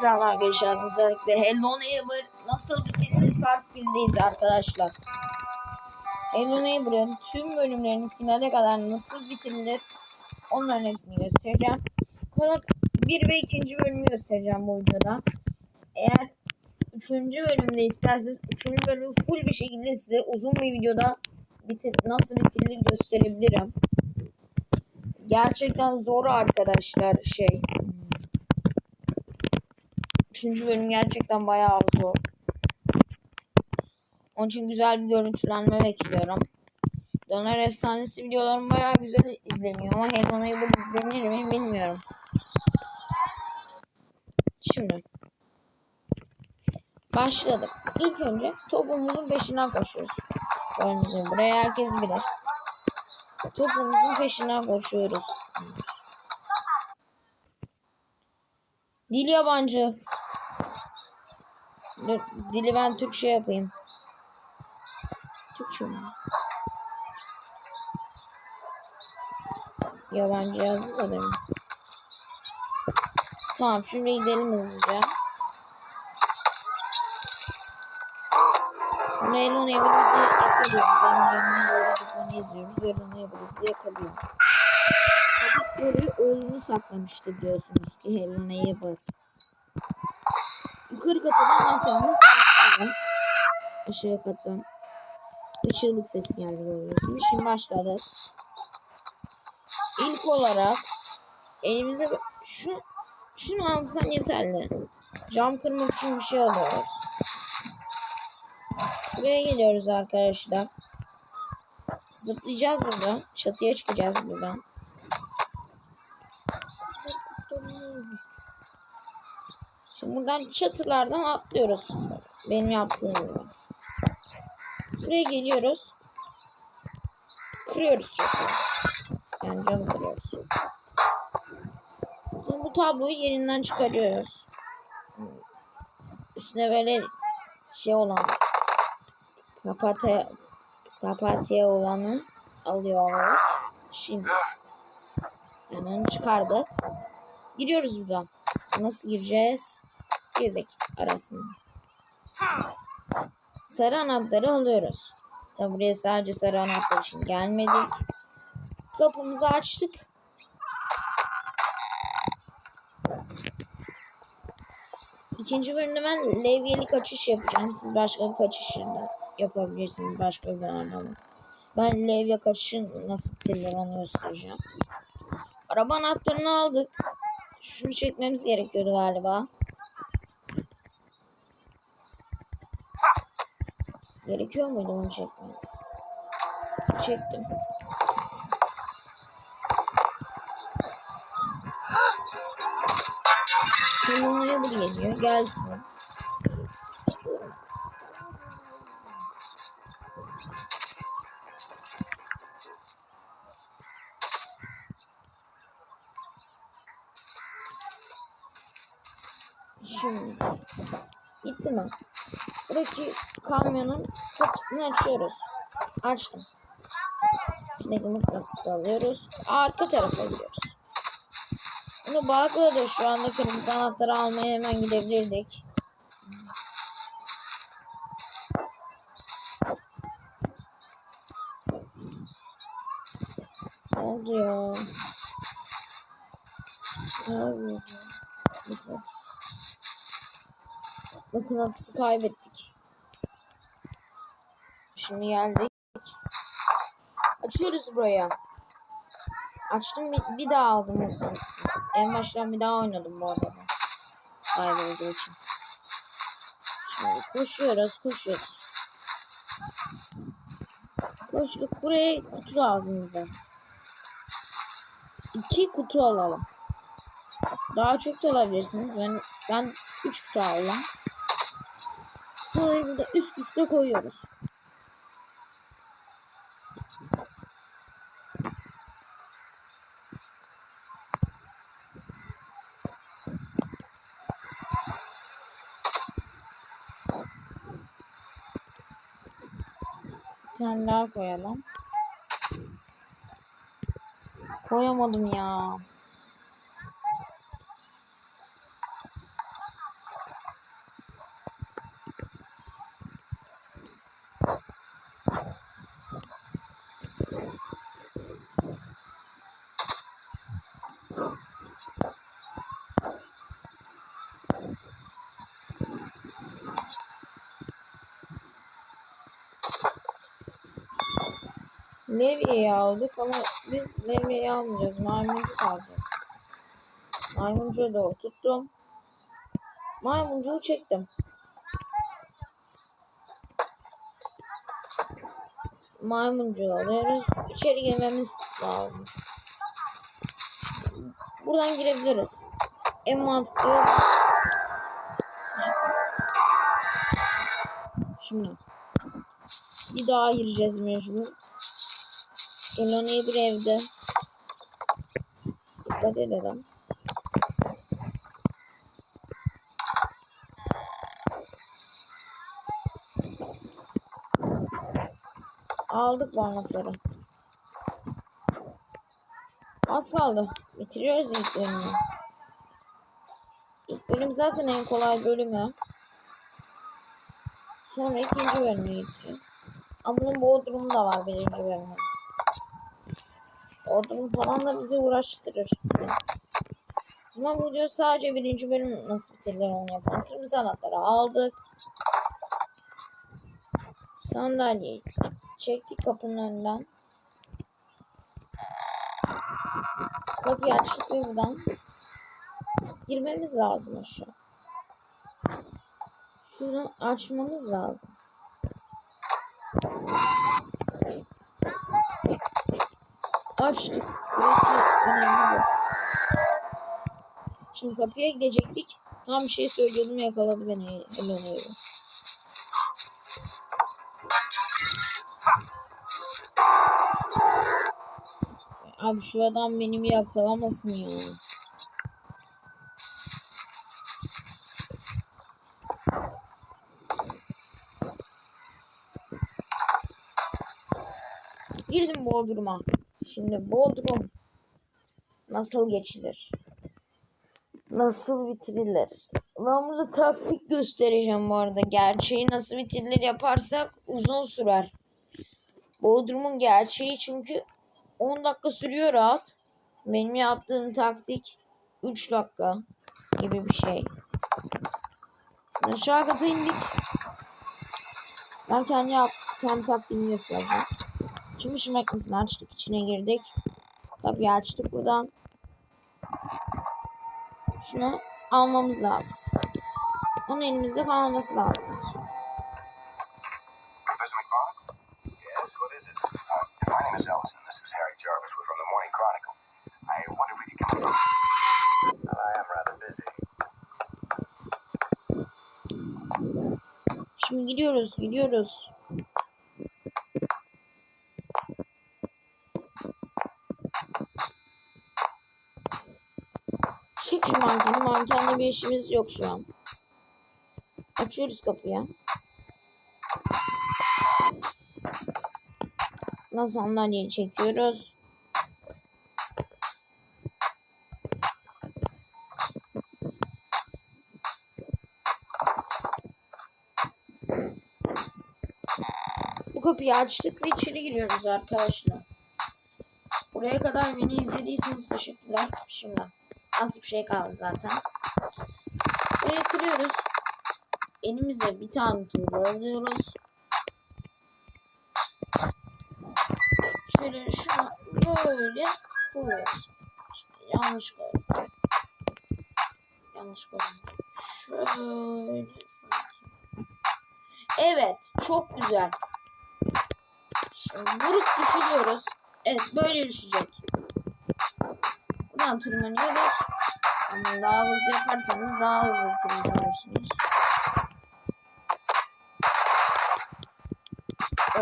Selam arkadaşlar. Özellikle Hello Neighbor nasıl bitirir part 1'deyiz arkadaşlar. Hello Neighbor'ın tüm bölümlerinin finale kadar nasıl bitirilir onların hepsini göstereceğim. Konu 1 ve 2. bölümü göstereceğim bu videoda. Eğer 3. bölümde isterseniz 3. bölümü full bir şekilde size uzun bir videoda bitir nasıl bitirilir gösterebilirim. Gerçekten zor arkadaşlar şey. Üçüncü bölüm gerçekten bayağı zor. Onun için güzel bir görüntülenme bekliyorum. Döner efsanesi videolarım bayağı güzel izleniyor ama Hello Neighbor izlenir mi bilmiyorum. Şimdi. Başladık. İlk önce topumuzun peşinden koşuyoruz. Gibi buraya herkes bilir. Topumuzun peşinden koşuyoruz. Dil yabancı. Dur, dili ben Türkçe yapayım. Türkçe mi? Yabancı yazdı da değil mi? Tamam şimdi gidelim hızlıca. Neylon evimizi yakalıyoruz. Amcamın böyle dükkanı yazıyoruz. Neylon evimizi yakalıyoruz. Tabii böyle oğlunu saklamıştı biliyorsunuz ki Helena Eber. Yukarı katadan anahtarını saklıyor. Aşağı katın. Işığlık sesi geldi gördüğünüz Şimdi başladı. İlk olarak elimize şu şunu alsan yeterli. Cam kırmak için bir şey alıyoruz. Buraya geliyoruz arkadaşlar. Zıplayacağız buradan. Çatıya çıkacağız buradan. Şimdi buradan çatılardan atlıyoruz. Benim yaptığım gibi. Buraya geliyoruz. Kırıyoruz çatıyı. Yani camı kırıyoruz. Sonra bu tabloyu yerinden çıkarıyoruz. Üstüne böyle şey olan papatya papatya olanı alıyoruz. Şimdi hemen çıkardık. Giriyoruz buradan. Nasıl gireceğiz? Girdik arasında. Sarı anahtarı alıyoruz. Tabi buraya sadece sarı anahtar için gelmedik. Kapımızı açtık. İkinci bölümde ben levyeli kaçış yapacağım. Siz başka bir kaçış yapabilirsiniz başka bir dönemde. Ben levye kaçışın nasıl bitirir onu göstereceğim. Araba anahtarını aldık. Şunu çekmemiz gerekiyordu galiba. Gerekiyor muydu onu çekmemiz? Çektim. Kullanmaya bu geliyor. Gelsin. Şimdi gitti mi? Buradaki kamyonun kapısını açıyoruz. Açtım. İçindeki mıknatısı alıyoruz. Arka tarafa gidiyoruz. Bunu bağladı şu anda kırmızı anahtarı almaya hemen gidebilirdik. Ne oldu ya? Ne oldu? Mıknatıs. Mıknatısı kaybettik. Şimdi geldik. Açıyoruz buraya. Açtım bir, bir daha aldım. En baştan bir daha oynadım bu arada. Kaybolduğu için. Şimdi koşuyoruz koşuyoruz. Koştuk buraya kutu bize. İki kutu alalım. Daha çok da alabilirsiniz. Ben ben üç kutu aldım. Sonra burada üst üste koyuyoruz. Tane daha koyalım. Koyamadım ya. Levye'yi aldık ama biz Levye'yi almayacağız. Maymuncuk alacağız. Maymuncuğu da tuttum. Maymuncuğu çektim. Maymuncuğu alıyoruz. İçeri girmemiz lazım. Buradan girebiliriz. En mantıklı. Şimdi. Bir daha gireceğiz mecbur. Elona'yı bir evde. Dikkat edelim. Aldık anahtarı. Az kaldı. Bitiriyoruz ilk bölümü. İlk bölüm zaten en kolay bölümü. Sonra ikinci bölüme gideceğiz. Ama bunun Bodrum'u da var birinci bölümü. Bodrum falan da bizi uğraştırır. O zaman video sadece birinci bölüm nasıl bitirilir onu yapalım. Kırmızı anahtarı aldık. Sandalyeyi çektik kapının önünden. Kapıyı açtık ve buradan girmemiz lazım aşağı. Şunu açmamız lazım. Açtık. Burası önemli bu. Şimdi kapıya gidecektik. Tam bir şey söylüyordum yakaladı beni Eleanor'u. Abi şu adam beni bir yakalamasın ya. Girdim Bodrum'a. Şimdi Bodrum nasıl geçilir? Nasıl bitirilir? Ben burada taktik göstereceğim bu arada. Gerçeği nasıl bitirilir yaparsak uzun sürer. Bodrum'un gerçeği çünkü 10 dakika sürüyor rahat. Benim yaptığım taktik 3 dakika gibi bir şey. Aşağı kata indik. Ben kendi kendi taktiğimi göstereceğim. Çamaşır makinesini açtık. içine girdik. Kapıyı açtık buradan. Şunu almamız lazım. Onun elimizde kalması lazım. Professor McFarland? Yes, Çık şu mankeni. Mankenle bir işimiz yok şu an. Açıyoruz kapıyı. Nasıl sandalyeyi çekiyoruz. Bu kapıyı açtık ve içeri giriyoruz arkadaşlar. Buraya kadar beni izlediyseniz teşekkürler. Şimdi az bir şey kaldı zaten. Burayı kırıyoruz. Elimize bir tane tuğla alıyoruz. Şöyle şunu böyle koyuyoruz. Yanlış koydum. Yanlış koydum. Şöyle sanki. Evet, çok güzel. Şimdi vurup düşürüyoruz. Evet, böyle düşecek. Buradan tırmanıyoruz. Ama daha hızlı yaparsanız daha hızlı tırmanıyorsunuz.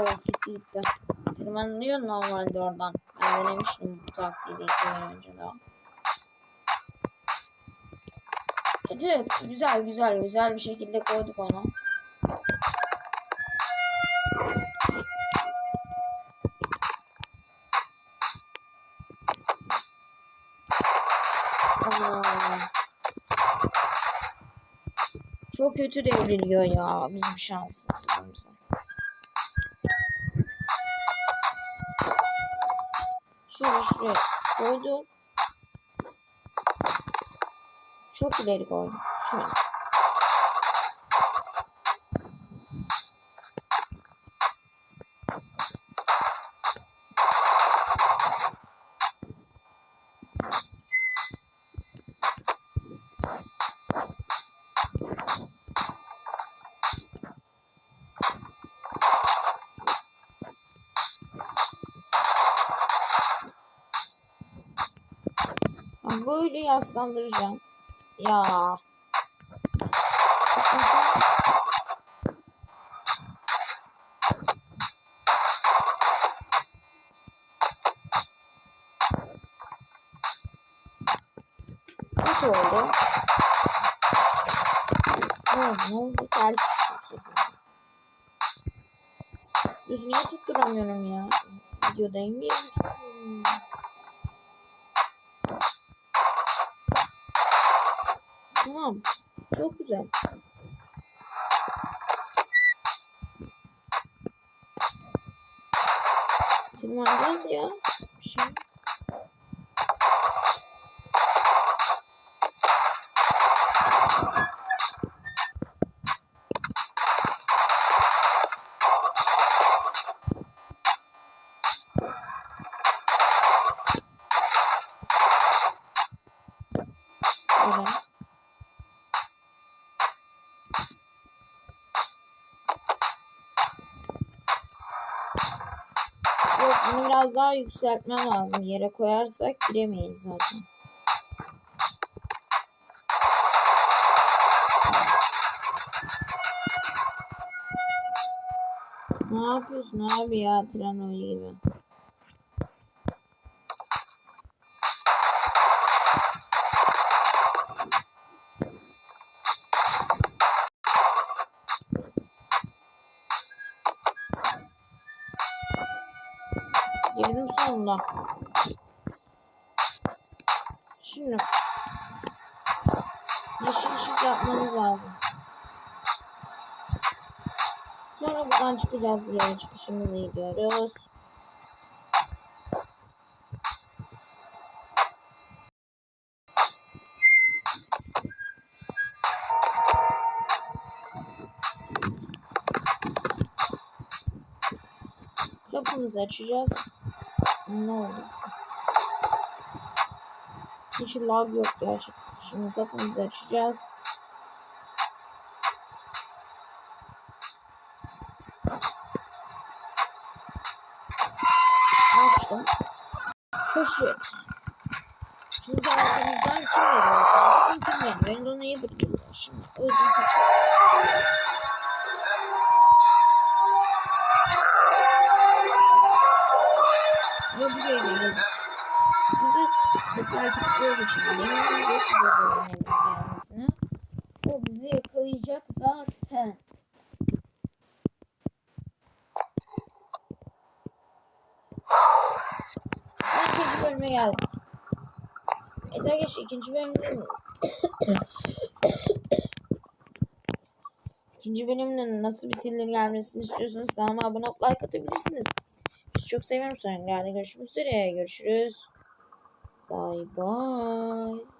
Of gitti gitti. Tırmanılıyor normalde oradan. Ben denemiştim bu taktiği iki önce daha. Evet güzel güzel güzel bir şekilde koyduk onu. Kötü devriliyor ya bizim şanssızlığımıza. Şöyle şuraya koyduk. Çok ileri koydum. Şöyle. Böyle yaslandıracağım. Ya. Nasıl oldu? Ne oldu? Ters. Düz niye tutturamıyorum ya? Videodayım diye mi tutturamıyorum? Tamam. Çok güzel. Tırmanacağız ya. Bunu biraz daha yükseltmem lazım. Yere koyarsak giremeyiz zaten. Ne yapıyorsun abi ya tren oyunu gibi? Girdim sonunda. Şimdi yeşil ışık yapmamız lazım. Sonra buradan çıkacağız yere çıkışımızı gidiyoruz. Kapımızı açacağız. Ne oldu? Hiç lag yok gerçekten. Şimdi kapımızı açacağız. Açtım. Koşuyoruz. Şimdi arkamızdan kim geliyor? Kim geliyor? Endona'yı bırakıyorlar. Şimdi özgür koşuyoruz. Yok burada gelmesine. O bizi yakalayacak zaten. İkinci bölüme geldim. Evet arkadaşlar ikinci bölümde İkinci bölümün nasıl bitirilir gelmesini istiyorsanız kanalıma abone olup like atabilirsiniz. Sizi çok seviyorum. Sonra görüşmek üzere. Görüşürüz. Bye bye.